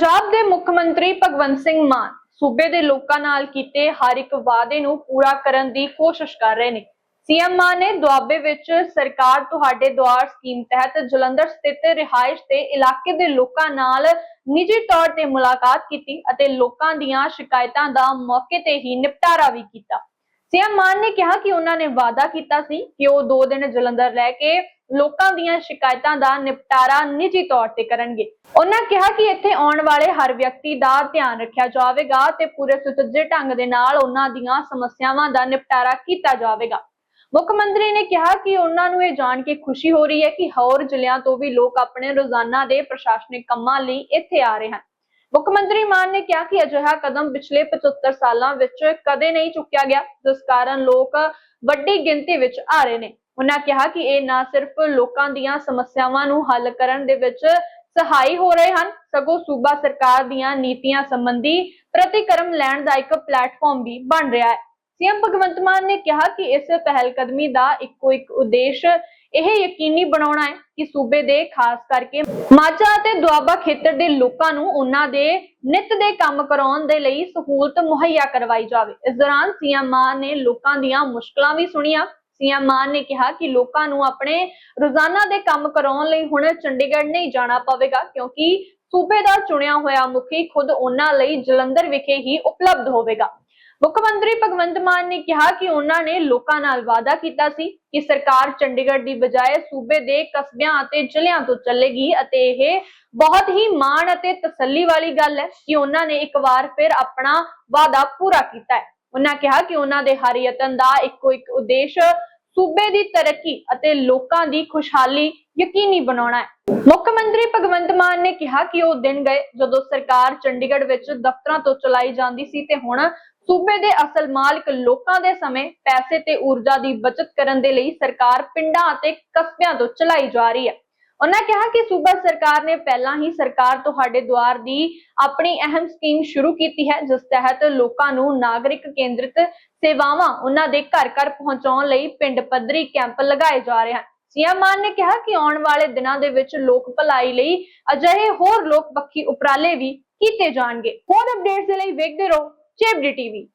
ਪੰਜਾਬ ਦੇ ਮੁੱਖ ਮੰਤਰੀ ਭਗਵੰਤ ਸਿੰਘ ਮਾਨ ਸੂਬੇ ਦੇ ਲੋਕਾਂ ਨਾਲ ਕੀਤੇ ਹਰ ਇੱਕ ਵਾਅਦੇ ਨੂੰ ਪੂਰਾ ਕਰਨ ਦੀ ਕੋਸ਼ਿਸ਼ ਕਰ ਰਹੇ ਨੇ। ਸੀਐਮ ਮਾਨ ਨੇ ਦੁਆਬੇ ਵਿੱਚ ਸਰਕਾਰ ਤੁਹਾਡੇ ਦੁਆਰ ਸਕੀਮ ਤਹਿਤ ਜਲੰਧਰ ਸਥਿਤ ਰਿਹਾਇਸ਼ ਤੇ ਇਲਾਕੇ ਦੇ ਲੋਕਾਂ ਨਾਲ ਨਿੱਜੀ ਤੌਰ ਤੇ ਮੁਲਾਕਾਤ ਕੀਤੀ ਅਤੇ ਲੋਕਾਂ ਦੀਆਂ ਸ਼ਿਕਾਇਤਾਂ ਦਾ ਮੌਕੇ ਤੇ ਹੀ ਨਿਪਟਾਰਾ ਵੀ ਕੀਤਾ। ਸੀਐਮ ਮਾਨ ਨੇ ਕਿਹਾ ਕਿ ਉਹਨਾਂ ਨੇ ਵਾਅਦਾ ਕੀਤਾ ਸੀ ਕਿ ਉਹ 2 ਦਿਨ ਜਲੰਧਰ ਰਹਿ ਕੇ ਲੋਕਾਂ ਦੀਆਂ ਸ਼ਿਕਾਇਤਾਂ ਦਾ ਨਿਪਟਾਰਾ ਨਿੱਜੀ ਤੌਰ ਤੇ ਕਰਨਗੇ। ਉਹਨਾਂ ਕਿਹਾ ਕਿ ਇੱਥੇ ਆਉਣ ਵਾਲੇ ਹਰ ਵਿਅਕਤੀ ਦਾ ਧਿਆਨ ਰੱਖਿਆ ਜਾਵੇਗਾ ਤੇ ਪੂਰੇ ਸੁਚੱਜੇ ਢੰਗ ਦੇ ਨਾਲ ਉਹਨਾਂ ਦੀਆਂ ਸਮੱਸਿਆਵਾਂ ਦਾ ਨਿਪਟਾਰਾ ਕੀਤਾ ਜਾਵੇਗਾ। ਮੁੱਖ ਮੰਤਰੀ ਨੇ ਕਿਹਾ ਕਿ ਉਹਨਾਂ ਨੂੰ ਇਹ ਜਾਣ ਕੇ ਖੁਸ਼ੀ ਹੋ ਰਹੀ ਹੈ ਕਿ ਹੋਰ ਜ਼ਿਲ੍ਹਿਆਂ ਤੋਂ ਵੀ ਲੋਕ ਆਪਣੇ ਰੋਜ਼ਾਨਾ ਦੇ ਪ੍ਰਸ਼ਾਸਨਿਕ ਕੰਮਾਂ ਲਈ ਇੱਥੇ ਆ ਰਹੇ ਹਨ। ਮੁੱਖ ਮੰਤਰੀ ਮਾਨ ਨੇ ਕਿਹਾ ਕਿ ਅਜਿਹਾ ਕਦਮ ਪਿਛਲੇ 75 ਸਾਲਾਂ ਵਿੱਚ ਕਦੇ ਨਹੀਂ ਚੁੱਕਿਆ ਗਿਆ, ਜਿਸ ਕਾਰਨ ਲੋਕ ਵੱਡੀ ਗਿਣਤੀ ਵਿੱਚ ਆ ਰਹੇ ਨੇ। ਉਹਨਾਂ ਕਿਹਾ ਕਿ ਇਹ ਨਾ ਸਿਰਫ ਲੋਕਾਂ ਦੀਆਂ ਸਮੱਸਿਆਵਾਂ ਨੂੰ ਹੱਲ ਕਰਨ ਦੇ ਵਿੱਚ ਸਹਾਈ ਹੋ ਰਹੇ ਹਨ, ਸਗੋਂ ਸੂਬਾ ਸਰਕਾਰ ਦੀਆਂ ਨੀਤੀਆਂ ਸੰਬੰਧੀ ਪ੍ਰਤੀਕਰਮ ਲੈਣ ਦਾ ਇੱਕ ਪਲੇਟਫਾਰਮ ਵੀ ਬਣ ਰਿਹਾ ਹੈ। ਸੀਐਮ ਭਗਵੰਤ ਮਾਨ ਨੇ ਕਿਹਾ ਕਿ ਇਸ ਪਹਿਲਕਦਮੀ ਦਾ ਇੱਕੋ ਇੱਕ ਉਦੇਸ਼ ਇਹ ਯਕੀਨੀ ਬਣਾਉਣਾ ਹੈ ਕਿ ਸੂਬੇ ਦੇ ਖਾਸ ਕਰਕੇ ਮਾਝਾ ਅਤੇ ਦੁਆਬਾ ਖੇਤਰ ਦੇ ਲੋਕਾਂ ਨੂੰ ਉਹਨਾਂ ਦੇ ਨਿੱਤ ਦੇ ਕੰਮ ਕਰਾਉਣ ਦੇ ਲਈ ਸਹੂਲਤ ਮੁਹੱਈਆ ਕਰਵਾਈ ਜਾਵੇ। ਇਸ ਦੌਰਾਨ ਸੀਐਮ ਮਾਨ ਨੇ ਲੋਕਾਂ ਦੀਆਂ ਮੁਸ਼ਕਲਾਂ ਵੀ ਸੁਣੀਆਂ ਸੀਐਮ ਮਾਨ ਨੇ ਕਿਹਾ ਕਿ ਲੋਕਾਂ ਨੂੰ ਆਪਣੇ ਰੋਜ਼ਾਨਾ ਦੇ ਕੰਮ ਕਰਾਉਣ ਲਈ ਹੁਣ ਚੰਡੀਗੜ੍ਹ ਨਹੀਂ ਜਾਣਾ ਪਵੇਗਾ, ਕਿਉਂਕਿ ਸੂਬੇ ਦਾ ਚੁਣਿਆ ਹੋਇਆ ਮੁਖੀ ਖੁਦ ਉਹਨਾਂ ਲਈ ਜਲੰਧਰ ਵਿਖੇ ਹੀ ਉਪਲਬਧ ਹੋਵੇਗਾ। ਮੁੱਖ ਮੰਤਰੀ ਭਗਵੰਤ ਮਾਨ ਨੇ ਕਿਹਾ ਕਿ ਉਹਨਾਂ ਨੇ ਲੋਕਾਂ ਨਾਲ ਵਾਅਦਾ ਕੀਤਾ ਸੀ ਕਿ ਸਰਕਾਰ ਚੰਡੀਗੜ੍ਹ ਦੀ ਬਜਾਏ ਸੂਬੇ ਦੇ ਕਸਬਿਆਂ ਅਤੇ ਜ਼ਿਲ੍ਹਿਆਂ ਤੋਂ ਚੱਲੇਗੀ ਅਤੇ ਇਹ ਬਹੁਤ ਹੀ ਮਾਣ ਅਤੇ ਤਸੱਲੀ ਵਾਲੀ ਗੱਲ ਹੈ ਕਿ ਉਹਨਾਂ ਨੇ ਇੱਕ ਵਾਰ ਫਿਰ ਆਪਣਾ ਵਾਅਦਾ ਪੂਰਾ ਕੀਤਾ ਹੈ। ਉਹਨਾਂ ਕਿਹਾ ਕਿ ਉਹਨਾਂ ਦੇ ਹਰ ਯਤਨ ਦਾ ਇੱਕੋ ਇੱਕ ਉਦੇਸ਼ ਸੂਬੇ ਦੀ ਤਰੱਕੀ ਅਤੇ ਲੋਕਾਂ ਦੀ ਖੁਸ਼ਹਾਲੀ ਯਕੀਨੀ ਬਣਾਉਣਾ ਹੈ। ਮੁੱਖ ਮੰਤਰੀ ਭਗਵੰਤ ਮਾਨ ਨੇ ਕਿਹਾ ਕਿ ਉਹ ਦਿਨ ਗਏ ਜਦੋਂ ਸਰਕਾਰ ਚੰਡੀਗੜ੍ਹ ਵਿੱਚ ਦਫ਼ਤਰਾਂ ਤੋਂ ਚਲਾਈ ਜਾਂਦੀ ਸੀ ਤੇ ਹੁਣ ਸੂਬੇ ਦੇ ਅਸਲ ਮਾਲਕ ਲੋਕਾਂ ਦੇ ਸਮੇਂ ਪੈਸੇ ਤੇ ਊਰਜਾ ਦੀ ਬਚਤ ਕਰਨ ਦੇ ਲਈ ਸਰਕਾਰ ਪਿੰਡਾਂ ਅਤੇ ਕਸਬਿਆਂ ਤੋਂ ਚਲਾਈ ਜਾ ਰਹੀ ਹੈ। ਉਹਨਾਂ ਕਿਹਾ ਕਿ ਸੂਬਾ ਸਰਕਾਰ ਨੇ ਪਹਿਲਾਂ ਹੀ ਸਰਕਾਰ ਤੁਹਾਡੇ ਦੁਆਰ ਦੀ ਆਪਣੀ ਅਹਿਮ ਸਕੀਮ ਸ਼ੁਰੂ ਕੀਤੀ ਹੈ, ਜਿਸ ਤਹਿਤ ਲੋਕਾਂ ਨੂੰ ਨਾਗਰਿਕ ਕੇਂਦਰਿਤ ਸੇਵਾਵਾਂ ਉਹਨਾਂ ਦੇ ਘਰ ਘਰ ਪਹੁੰਚਾਉਣ ਲਈ ਪਿੰਡ ਪੱਧਰੀ ਕੈਂਪ ਲਗਾਏ ਜਾ ਰਹੇ ਹਨ। ਸੀਐਮ ਮਾਨ ਨੇ ਕਿਹਾ ਕਿ ਆਉਣ ਵਾਲੇ ਦਿਨਾਂ ਦੇ ਵਿੱਚ ਲੋਕ ਭਲਾਈ ਲਈ ਅਜਿਹੇ ਹੋਰ ਲੋਕ ਪੱਖੀ ਉਪਰਾਲੇ ਵੀ ਕੀਤੇ ਜਾਣਗੇ। ਹੋਰ ਅਪਡੇਟਸ ਦੇ ਲਈ ਵੇਖਦੇ ਰਹੋ ਚੇਬਡੀ ਟੀਵੀ।